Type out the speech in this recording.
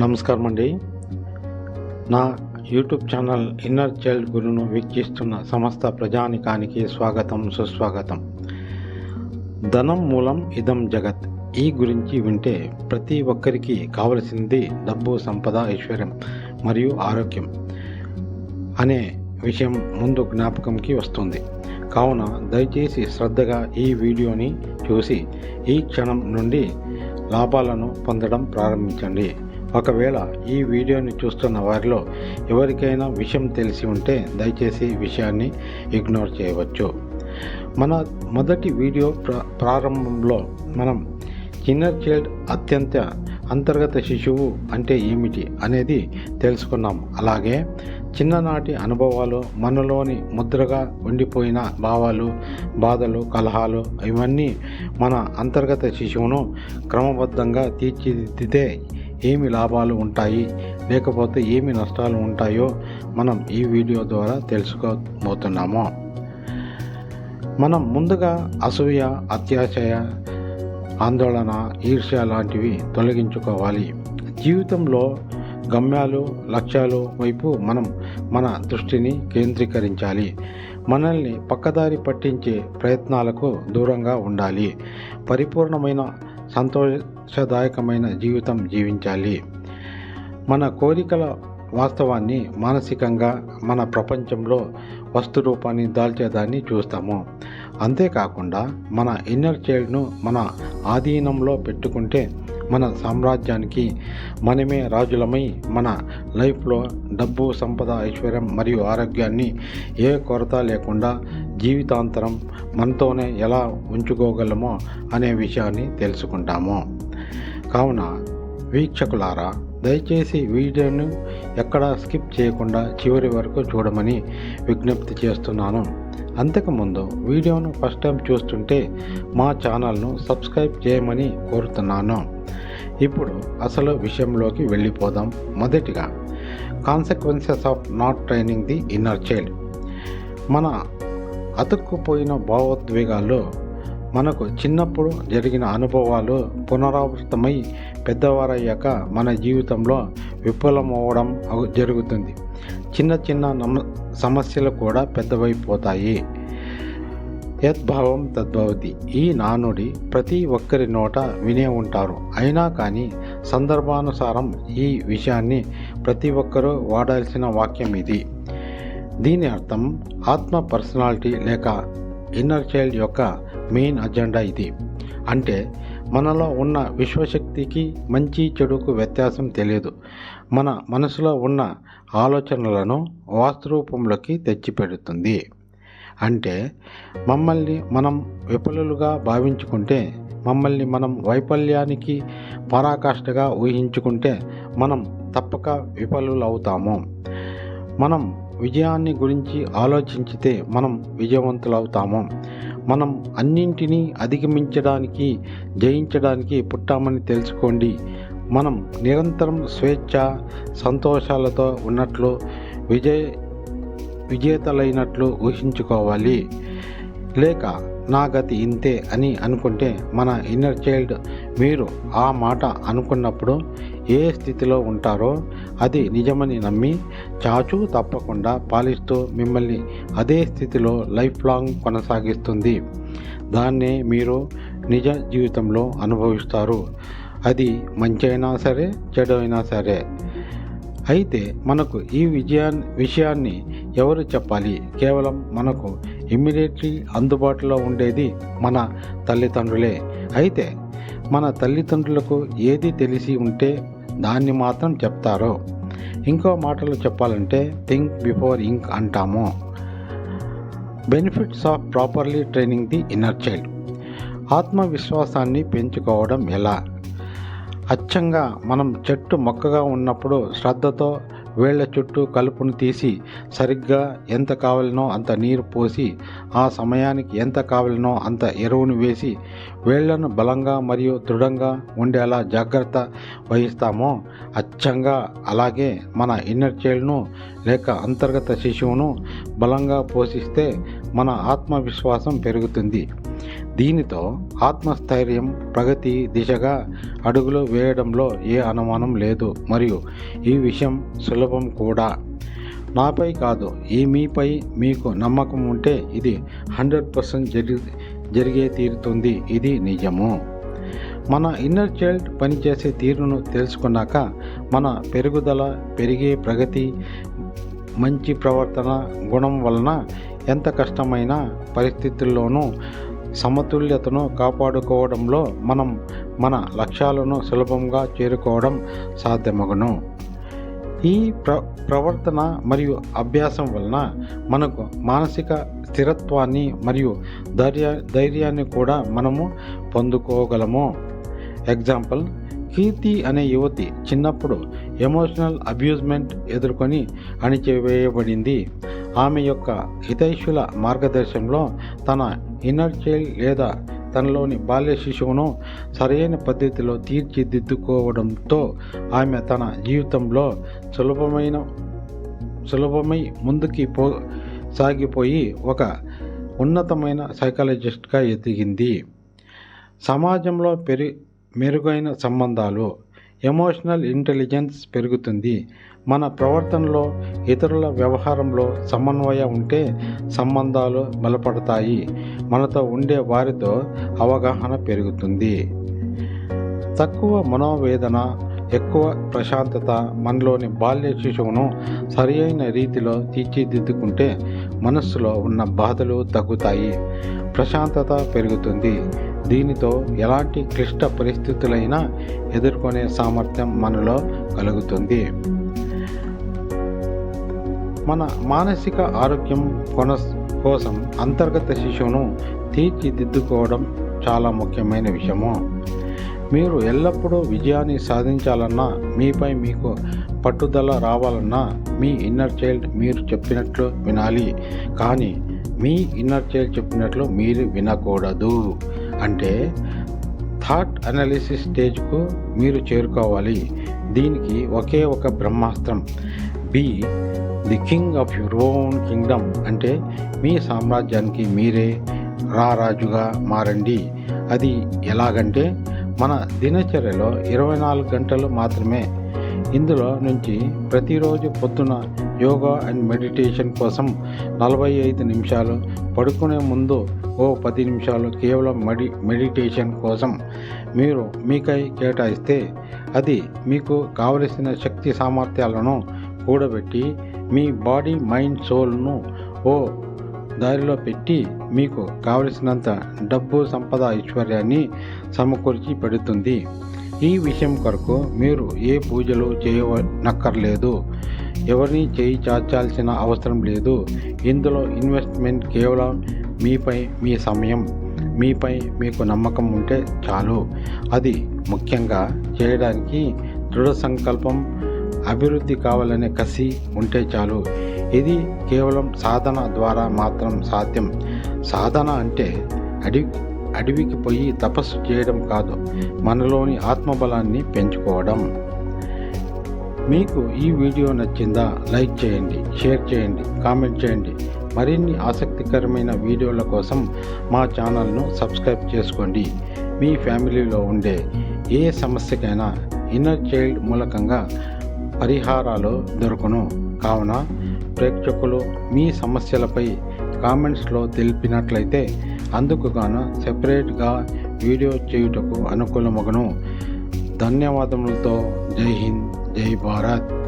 నమస్కారం అండి. నా యూట్యూబ్ ఛానల్ ఇన్నర్ చైల్డ్ గురును వీక్షిస్తున్న సమస్త ప్రజానికానికి స్వాగతం సుస్వాగతం. ధనం మూలం ఇదం జగత్. ఈ గురించి వింటే ప్రతి ఒక్కరికి కావలసింది డబ్బు సంపద ఐశ్వర్యం మరియు ఆరోగ్యం అనే విషయం ముందు జ్ఞాపకంకి వస్తుంది. కావున దయచేసి శ్రద్ధగా ఈ వీడియోని చూసి ఈ క్షణం నుండి లాభాలను పొందడం ప్రారంభించండి. ఒకవేళ ఈ వీడియోని చూస్తున్న వారిలో ఎవరికైనా విషయం తెలిసి ఉంటే దయచేసి విషయాన్ని ఇగ్నోర్ చేయవచ్చు. మన మొదటి వీడియో ప్ర ప్రారంభంలో మనం ఇన్నర్ చైల్డ్ అత్యంత అంతర్గత శిశువు అంటే ఏమిటి అనేది తెలుసుకున్నాం. అలాగే చిన్ననాటి అనుభవాలు మనలోని ముద్రగా ఉండిపోయిన భావాలు బాధలు కలహాలు ఇవన్నీ మన అంతర్గత శిశువును క్రమబద్ధంగా తీర్చిదిద్దితే ఏమి లాభాలు ఉంటాయి లేకపోతే ఏమి నష్టాలు ఉంటాయో మనం ఈ వీడియో ద్వారా తెలుసుకోబోతున్నాము. మనం ముందుగా అసూయ అత్యాశయ ఆందోళన ఈర్ష్య లాంటివి తొలగించుకోవాలి. జీవితంలో గమ్యాలు లక్ష్యాలు వైపు మనం మన దృష్టిని కేంద్రీకరించాలి. మనల్ని పక్కదారి పట్టించే ప్రయత్నాలకు దూరంగా ఉండాలి. పరిపూర్ణమైన సంతోషదాయకమైన జీవితం జీవించాలి. మన కోరికల వాస్తవాన్ని మానసికంగా మన ప్రపంచంలో వస్తు రూపాన్ని దాల్చేదాన్ని చూస్తాము. అంతేకాకుండా మన ఇన్నర్ చైల్డ్ను మన ఆధీనంలో పెట్టుకుంటే మన సామ్రాజ్యానికి మనమే రాజులమై మన లైఫ్లో డబ్బు సంపద ఐశ్వర్యం మరియు ఆరోగ్యాన్ని ఏ కొరత లేకుండా జీవితాంతరం మనతోనే ఎలా ఉంచుకోగలమో అనే విషయాన్ని తెలుసుకుంటాము. కావున వీక్షకులారా దయచేసి వీడియోను ఎక్కడా స్కిప్ చేయకుండా చివరి వరకు చూడమని విజ్ఞప్తి చేస్తున్నాను. అంతకుముందు వీడియోను ఫస్ట్ టైం చూస్తుంటే మా ఛానల్ను సబ్స్క్రైబ్ చేయమని కోరుతున్నాను. ఇప్పుడు అసలు విషయంలోకి వెళ్ళిపోదాం. మొదటిగా consequences of not training the inner child మన అతుక్కుపోయిన భావోద్వేగాలు మనకు చిన్నప్పుడు జరిగిన అనుభవాలు పునరావృతమై పెద్దవారయ్యాక మన జీవితంలో విఫలమవ్వడం జరుగుతుంది. చిన్న చిన్న నమ సమస్యలు కూడా పెద్దవైపోతాయి. యద్భావం తద్భవతి. ఈ నానుడి ప్రతి ఒక్కరి నోట వినే ఉంటారు. అయినా కానీ సందర్భానుసారం ఈ విషయాన్ని ప్రతి ఒక్కరూ వాడాల్సిన వాక్యం ఇది దీని అర్థం ఆత్మ పర్సనాలిటీ లేక ఇన్నర్ చైల్డ్ యొక్క మెయిన్ అజెండా ఇది. అంటే మనలో ఉన్న విశ్వశక్తికి మంచి చెడుకు వ్యత్యాసం తెలియదు. మన మనసులో ఉన్న ఆలోచనలను వాస్తరూపంలోకి తెచ్చిపెడుతుంది. అంటే మమ్మల్ని మనం విఫలులుగా భావించుకుంటే మమ్మల్ని మనం వైఫల్యానికి పరాకాష్ఠగా ఊహించుకుంటే మనం తప్పక విఫలులవుతాము. మనం విజయాన్ని గురించి ఆలోచించితే మనం విజయవంతులవుతాము. మనం అన్నింటినీ అధిగమించడానికి జయించడానికి పుట్టామని తెలుసుకోండి. మనం నిరంతరం స్వేచ్ఛ సంతోషాలతో ఉన్నట్లు విజయ విజేతలైనట్లు ఊహించుకోవాలి. లేక నా గతి ఇంతే అని అనుకుంటే మన ఇన్నర్ చైల్డ్ మీరు ఆ మాట అనుకున్నప్పుడు ఏ స్థితిలో ఉంటారో అది నిజమని నమ్మి చాచూ తప్పకుండా పాలిస్తూ మిమ్మల్ని అదే స్థితిలో లైఫ్ లాంగ్ కొనసాగిస్తుంది. దాన్నే మీరు నిజ జీవితంలో అనుభవిస్తారు. అది మంచి అయినా సరే చెడు అయినా సరే. అయితే మనకు ఈ విజయా విషయాన్ని ఎవరు చెప్పాలి? కేవలం మనకు ఇమ్మీడియట్లీ అందుబాటులో ఉండేది మన తల్లిదండ్రులే. అయితే మన తల్లిదండ్రులకు ఏది తెలిసి ఉంటే దాన్ని మాత్రం చెప్తారు? ఇంకో మాటలు చెప్పాలంటే థింక్ బిఫోర్ ఇంక్ అంటాము. Benefits of properly training the inner child. ఆత్మవిశ్వాసాన్ని పెంచుకోవడం ఎలా? అచ్చంగా మనం చెట్టు మొక్కగా ఉన్నప్పుడు శ్రద్ధతో వేళ్ళ చుట్టూ కలుపును తీసి సరిగ్గా ఎంత కావాలనో అంత నీరు పోసి ఆ సమయానికి ఎంత కావాలనో అంత ఎరువును వేసి వేళ్ళను బలంగా మరియు దృఢంగా ఉండేలా జాగ్రత్త వహిస్తామో అచ్చంగా అలాగే మన ఇన్నర్ చైల్డ్ను లేక అంతర్గత శిశువును బలంగా పోషిస్తే మన ఆత్మవిశ్వాసం పెరుగుతుంది. దీనితో ఆత్మస్థైర్యం ప్రగతి దిశగా అడుగులు వేయడంలో ఏ అనుమానం లేదు. మరియు ఈ విషయం సులభం కూడా. నాపై కాదు ఈ మీపై మీకు నమ్మకం ఉంటే ఇది హండ్రెడ్ పర్సెంట్ జరి జరిగే తీరుతుంది. ఇది నిజము. మన ఇన్నర్ చైల్డ్ పనిచేసే తీరును తెలుసుకున్నాక మన పెరుగుదల పెరిగే ప్రగతి మంచి ప్రవర్తన గుణం వలన ఎంత కష్టమైన పరిస్థితుల్లోనూ సమతుల్యతను కాపాడుకోవడంలో మనం మన లక్ష్యాలను సులభంగా చేరుకోవడం సాధ్యమగును. ఈ ప్ర ప్రవర్తన మరియు అభ్యాసం వలన మనకు మానసిక స్థిరత్వాన్ని మరియు ధైర్య ధైర్యాన్ని కూడా మనము పొందుకోగలము. ఎగ్జాంపుల్ కీర్తి అనే యువతి చిన్నప్పుడు ఎమోషనల్ అబ్యూజ్మెంట్ ఎదుర్కొని అణిచివేయబడింది. ఆమె యొక్క హితైషుల మార్గదర్శనంలో తన ఇన్నర్ చైల్డ్ లేదా తనలోని బాల్య శిశువును సరైన పద్ధతిలో తీర్చిదిద్దుకోవడంతో ఆమె తన జీవితంలో సులభమైన సులభమై ముందుకి పో సాగిపోయి ఒక ఉన్నతమైన సైకాలజిస్ట్గా ఎదిగింది. సమాజంలో పెరి మెరుగైన సంబంధాలు ఎమోషనల్ ఇంటెలిజెన్స్ పెరుగుతుంది. మన ప్రవర్తనలో ఇతరుల వ్యవహారంలో సమన్వయం ఉంటే సంబంధాలు బలపడతాయి. మనతో ఉండే వారితో అవగాహన పెరుగుతుంది. తక్కువ మనోవేదన ఎక్కువ ప్రశాంతత మనలోని బాల్య శిశువును సరియైన రీతిలో తీర్చిదిద్దుకుంటే మనస్సులో ఉన్న బాధలు తగ్గుతాయి. ప్రశాంతత పెరుగుతుంది. దీనితో ఎలాంటి క్లిష్ట పరిస్థితులైనా ఎదుర్కొనే సామర్థ్యం మనలో కలుగుతుంది. మన మానసిక ఆరోగ్యం కొన కోసం అంతర్గత శిశువును తీర్చిదిద్దుకోవడం చాలా ముఖ్యమైన విషయము. మీరు ఎల్లప్పుడూ విజయాన్ని సాధించాలన్నా మీపై మీకు పట్టుదల రావాలన్నా మీ ఇన్నర్ చైల్డ్ మీరు చెప్పినట్లు వినాలి. కానీ మీ ఇన్నర్ చైల్డ్ చెప్పినట్లు మీరు వినకూడదు. అంటే థాట్ అనాలిసిస్ స్టేజ్కు మీరు చేరుకోవాలి. దీనికి ఒకే ఒక బ్రహ్మాస్త్రం. Be the king of your own kingdom అంటే మీ సామ్రాజ్యానికి మీరే రారాజుగా మారండి. అది ఎలాగంటే మన దినచర్యలో ఇరవై నాలుగు గంటలు మాత్రమే ఇందులో నుంచి ప్రతిరోజు పొద్దున యోగా అండ్ మెడిటేషన్ కోసం నలభై ఐదు నిమిషాలు పడుకునే ముందు ఓ పది నిమిషాలు కేవలం మెడి మెడిటేషన్ కోసం మీరు మీకై కేటాయిస్తే అది మీకు కావలసిన శక్తి సామర్థ్యాలను కూడబెట్టి మీ బాడీ మైండ్ సోల్ను ఓ దారిలో పెట్టి మీకు కావలసినంత డబ్బు సంపద ఐశ్వర్యాన్ని సమకూర్చి పెడుతుంది. ఈ విషయం కొరకు మీరు ఏ పూజలు చేయనక్కర్లేదు. ఎవరిని చేయి చాచాల్సిన అవసరం లేదు. ఇందులో ఇన్వెస్ట్మెంట్ కేవలం మీపై మీ సమయం మీపై మీకు నమ్మకం ఉంటే చాలు. అది ముఖ్యంగా చేయడానికి దృఢ సంకల్పం అభివృద్ధి కావాలనే కసి ఉంటే చాలు. ఇది కేవలం సాధన ద్వారా మాత్రం సాధ్యం. సాధన అంటే అడి అడవికి పోయి తపస్సు చేయడం కాదు మనలోని ఆత్మబలాన్ని పెంచుకోవడం. మీకు ఈ వీడియో నచ్చిందా లైక్ చేయండి షేర్ చేయండి కామెంట్ చేయండి. మరిన్ని ఆసక్తికరమైన వీడియోల కోసం మా ఛానల్ను సబ్స్క్రైబ్ చేసుకోండి. మీ ఫ్యామిలీలో ఉండే ఏ సమస్యకైనా ఇన్నర్ చైల్డ్ మూలకంగా పరిహారాలు దొరకను. కావున ప్రేక్షకులు మీ సమస్యలపై కామెంట్స్లో తెలిపినట్లయితే అందుకు గాను సెపరేట్గా వీడియో చేయుటకు అనుకూలమగును. ధన్యవాదములతో జై హింద్ జై భారత్.